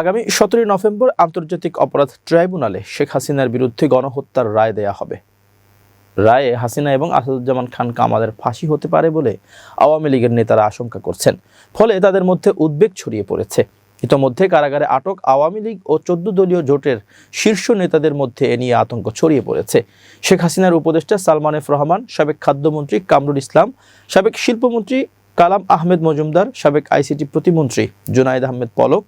আগামী সতেরোই নভেম্বর আন্তর্জাতিক অপরাধ ট্রাইব্যুনালে শেখ হাসিনার বিরুদ্ধে গণহত্যার রায় দেয়া হবে। রায়ে হাসিনা এবং আসাদুজ্জামান খান কামালের ফাঁসি হতে পারে বলে আওয়ামী লীগের নেতারা আশঙ্কা করছেন। ফলে তাদের মধ্যে উদ্বেগ ছড়িয়ে পড়েছে। ইতোমধ্যে কারাগারে আটক আওয়ামী লীগ ও চোদ্দ দলীয় জোটের শীর্ষ নেতাদের মধ্যে এ নিয়ে আতঙ্ক ছড়িয়ে পড়েছে। শেখ হাসিনার উপদেষ্টা সালমান এফ রহমান, সাবেক খাদ্যমন্ত্রী কামরুল ইসলাম, সাবেক শিল্পমন্ত্রী কালাম আহমেদ মজুমদার, সাবেক আইসিটি প্রতিমন্ত্রী জুনায়দ আহমেদ পলক,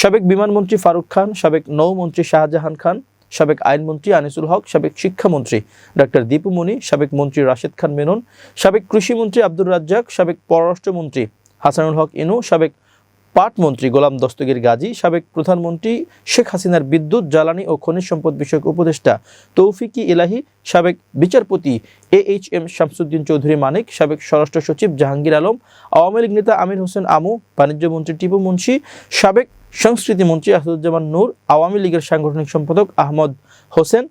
সাবেক বিমানমন্ত্রী ফারুক খান, সাবেক নৌমন্ত্রী শাহজাহান খান, সাবেক আইনমন্ত্রী আনিসুল হক, সাবেক শিক্ষামন্ত্রী ডক্টর দীপুমণি সাবেক মন্ত্রী রাশেদ খান মেনন, সাবেক কৃষিমন্ত্রী আব্দুর রাজ্জাক, সাবেক পররাষ্ট্রমন্ত্রী হাসানুল হক ইনু, সাবেক পাটমন্ত্রী গোলাম দস্তগীর গাজী, সাবেক প্রধানমন্ত্রী শেখ হাসিনার বিদ্যুৎ, জ্বালানি ও খনিজ সম্পদ বিষয়ক উপদেষ্টা তৌফিকি ইলাহি, সাবেক বিচারপতি A H M Shamsuddin Chowdhury Manik, সাবেক স্বরাষ্ট্র সচিব জাহাঙ্গীর আলম, আওয়ামী লীগ নেতা আমির হোসেন আমু, বাণিজ্য মন্ত্রী টিপু মুন্সি, সাবেক সংস্কৃতি মন্ত্রী আসাদুজ্জামান নূর, আওয়ামী লীগের সাংগঠনিক সম্পাদক আহমদ হোসেন,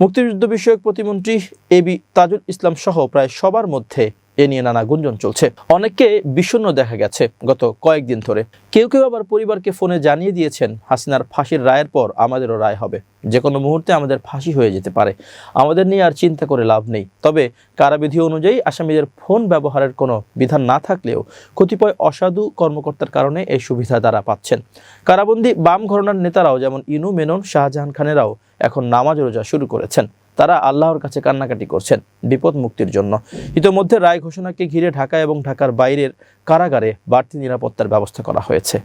মুক্তিযুদ্ধ বিষয়ক প্রতিমন্ত্রী এ বি তাজুল ইসলাম সহ প্রায় সবার মধ্যে এ নিয়ে নানা গুঞ্জন চলছে। অনেককে বিষণ্ণ দেখা গেছে গত কয়েকদিন ধরে। কেউ কেউ আবার পরিবারকে ফোনে জানিয়ে দিয়েছেন, হাসিনার ফাঁসির রায়ের পর আমাদেরও রায় হবে। যে কোনো মুহূর্তে আমাদের ফাঁসি হয়ে যেতে পারে। আমাদের নিয়ে আর চিন্তা করে লাভ নেই। তবে কারাবিধি অনুযায়ী আসামিদের ফোন ব্যবহারের কোনো বিধান না থাকলেও কতিপয় অসাধু কর্মকর্তার কারণে এই সুবিধা তারা পাচ্ছেন। কারাবন্দী বাম ঘরনার নেতারাও যেমন ইনু মেনন, শাহজাহান খানেরাও এখন নামাজ রোজা শুরু করেছেন। তারা আল্লাহর কাছে কান্নাকাটি করছেন বিপদ মুক্তির জন্য। ইতোমধ্যে রায় ঘোষণাকে ঘিরে ঢাকা এবং ঢাকার বাইরের কারাগারে বাড়তি নিরাপত্তার ব্যবস্থা করা হয়েছে।